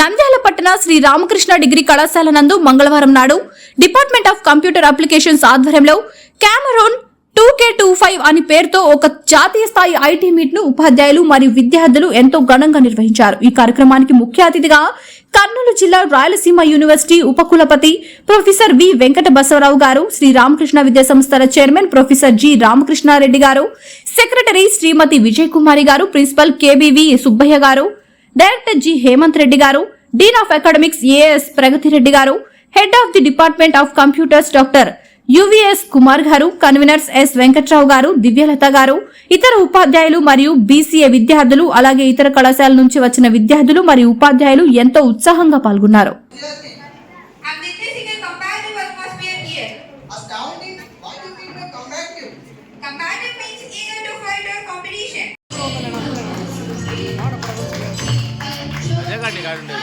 నంద్యాల పట్టణ శ్రీ రామకృష్ణ డిగ్రీ కళాశాల నందు మంగళవారం నాడు డిపార్ట్మెంట్ ఆఫ్ కంప్యూటర్ అప్లికేషన్స్ ఆధ్వర్యంలో క్యామరోన్ టూ కే టూ ఫైవ్ అని పేరుతో ఒక జాతీయ స్థాయి ఐటీ మీట్ను ఉపాధ్యాయులు మరియు విద్యార్థులు ఎంతో ఘనంగా నిర్వహించారు. ఈ కార్యక్రమానికి ముఖ్య అతిథిగా కర్నూలు జిల్లా రాయలసీమ యూనివర్సిటీ ఉపకులపతి ప్రొఫెసర్ వి వెంకట బసవరావు గారు శ్రీ రామకృష్ణ విద్యా సంస్థల చైర్మన్ ప్రొఫెసర్ జి రామకృష్ణారెడ్డి గారు సెక్రటరీ శ్రీమతి విజయ్ కుమారి గారు ప్రిన్సిపల్ కేబీవి సుబ్బయ్య గారు director G Hemanth Reddy garu dean of academics A S Pragathi Reddy garu head of the department of computers doctor U V S Kumar garu conveners S Venkatrao గారు దివ్యలత గారు ఇతర ఉపాధ్యాయులు మరియు BCA విద్యార్థులు అలాగే ఇతర కళాశాల నుంచి వచ్చిన విద్యార్థులు మరియు ఉపాధ్యాయులు ఎంతో ఉత్సాహంగా పాల్గొన్నారు. అదే కండి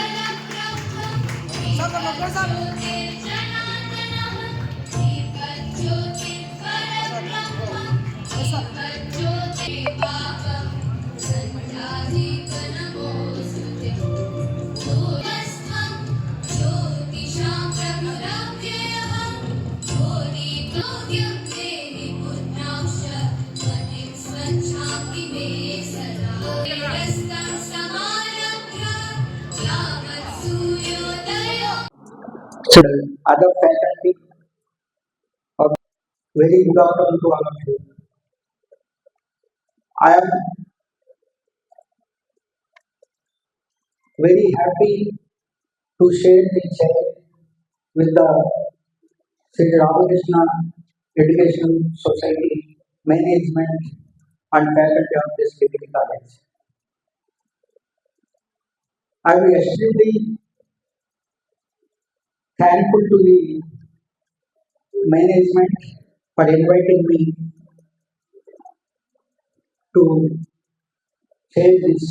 So, other faculty, of very good afternoon to all of you. I am very happy to share the chair with the Sri Ramakrishna Education Society Management and faculty of this degree college. I am extremely thankful to the management for inviting me to share this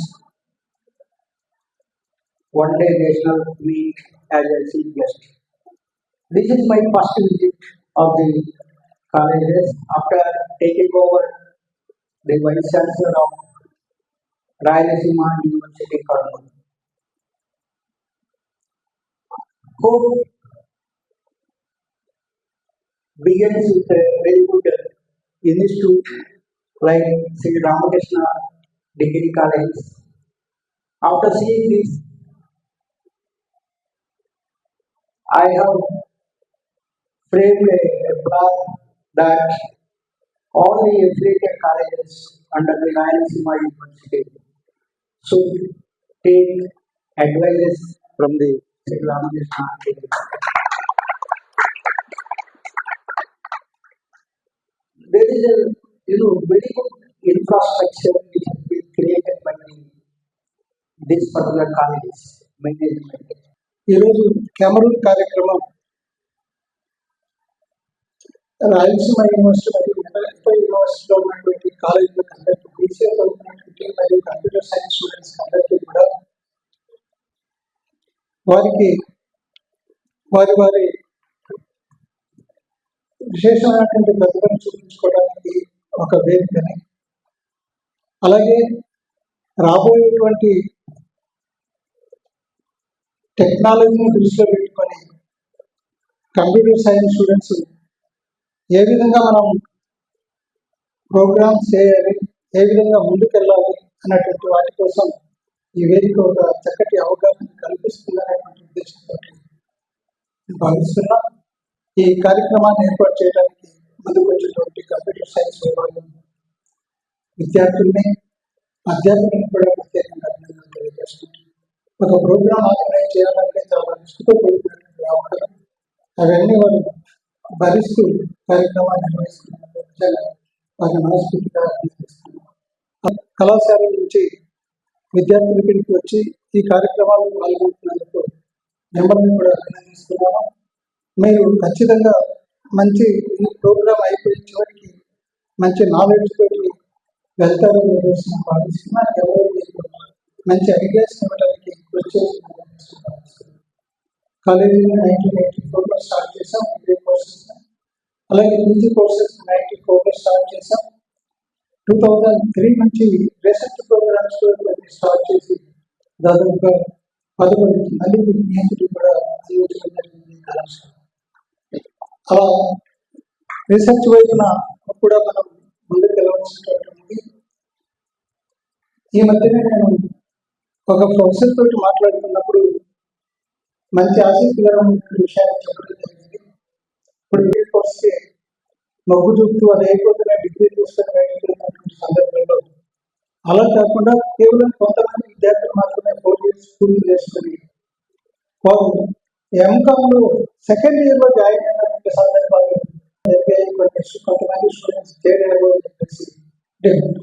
one day national meet as a chief guest. This is my first visit of the colleges after taking over the vice chancellor of Rayalaseema University, Kurnool. Hope begins with a very good institute like Sri Ramakrishna Degree College. After seeing this, I have framed a, blog that all the affiliated colleges under the Rayalaseema University should take advice from the Sri Ramakrishna Degree College. there is a you know very good infrastructure which has been created by the, this particular colleges management. ఈరోజు Cameroon కార్యక్రమం Rayalaseema university మరియు metal యూనివర్సిటీలో ఉన్నటువంటి కాలేజీలకు అందరికీ BCA చదువుతున్నటువంటి మరియు computer science students అందరికీ కూడా వారికి వారి వారి విశేషమైనటువంటి ప్రతిభను చూపించుకోవడానికి ఒక వేదికని. అలాగే రాబోయేటువంటి టెక్నాలజీని దృష్టిలో పెట్టుకొని కంప్యూటర్ సైన్స్ స్టూడెంట్స్ ఏ విధంగా మనం ప్రోగ్రామ్స్ చేయాలి ఏ విధంగా ముందుకెళ్ళాలి అన్నటువంటి వాటి కోసం ఈ వేదిక ఒక చక్కటి అవగాహన కల్పిస్తుందనేటువంటి ఉద్దేశంతో భావిస్తున్నాం భావిస్తున్నా. ఈ కార్యక్రమాన్ని ఏర్పాటు చేయడానికి ముందుకు వచ్చినటువంటి కంప్యూటర్ సైన్స్ విభాగం విద్యార్థుల్ని అధ్యాపకులను కూడా ప్రత్యేకంగా అభినందనలు తెలియజేస్తున్నాను ఒక ప్రోగ్రామ్ ఆర్గనైజ్ చేయాలంటే చాలా రిస్క్తో కూడుకున్నటువంటి రావడం అవన్నీ వాళ్ళు భరిస్తూ కార్యక్రమాన్ని నిర్వహిస్తున్నందుకు వారిని మనస్ఫూర్తిగా అభినందిస్తున్నాం కళాశాల నుంచి విద్యార్థుల ఇక్కడికి వచ్చి ఈ కార్యక్రమాలను పాల్గొంటున్నందుకు మిమ్మల్ని కూడా అభినందిస్తున్నాము మీరు ఖచ్చితంగా మంచి ఈ ప్రోగ్రామ్ అయిపోయిన చివరికి మంచి నాలెడ్జ్ తోటి వెళ్తారని చెప్పేసి నేను భావిస్తున్నా మీకు మంచి ఐడియాస్ ఇవ్వడానికి కృషి చేస్తున్నారు కాలేజీని నైన్టీన్ ఎయిటీ ఫోర్లో స్టార్ట్ చేసాం డిగ్రీ కోర్సెస్ అలాగే పీజీ కోర్సెస్ నైన్టీ ఫోర్లో స్టార్ట్ చేసాం టూ థౌజండ్ త్రీ నుంచి రీసెర్చ్ ప్రోగ్రామ్స్ స్టార్ట్ చేసి దాదాపుగా పదకొండుకి మళ్ళీ నియంత్రణ కూడా అందించడం జరిగింది ఈ కళాశాల అలా రీసెర్చ్ వైపున కూడా మనం ముందుకు వెళ్ళవలసినటువంటి ఈ మధ్యనే నేను ఒక ప్రొఫెసర్ తోటి మాట్లాడుతున్నప్పుడు మంచి ఆసక్తికరమైన విషయాన్ని చెప్పడం జరిగింది. ఇప్పుడు ఏ కోర్స్కి మొగ్గు చూపుతూ అది అయిపోతున్న డిగ్రీ తీసుకొని బయటకు సందర్భంలో అలా కాకుండా కేవలం కొంతమంది విద్యార్థులు మాత్రమే ఫోర్ ఇయర్స్ పూర్తి చేసుకుని వారు ఎంకామ్లో సెకండ్ ఇయర్లో జాయిన్ అయినటువంటి సందర్భాలు జరిగాయి. కొన్ని కొంతమంది స్టూడెంట్స్ చేరారు అని చెప్పేసి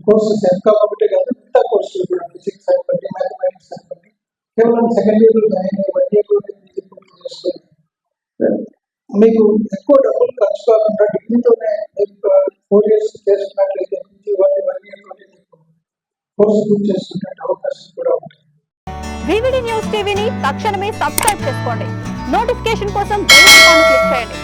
కోర్సెస్ ఎంకామ్ ఒకటే కాదు మిగతా కోర్సులు కూడా ఫిజిక్స్ అనుకోండి మ్యాథమెటిక్స్ అనుకోండి కేవలం సెకండ్ ఇయర్లో జాయిన్ అయ్యి వన్ ఇయర్ చేసుకొని మీకు ఎక్కువ డబ్బులు ఖర్చు కాకుండా డిగ్రీతోనే ఫోర్ ఇయర్స్ చేసుకున్నట్లయితే వన్ వన్ ఇయర్లోనే కోర్సు పూర్తి చేసుకునే అవకాశం కూడా ఉంటుంది వివిడి న్యూస్ టీవీని తక్షణమే సబ్స్క్రైబ్ చేసుకోండి నోటిఫికేషన్ కోసం బెల్ ఐకాన్ క్లిక్ చేయండి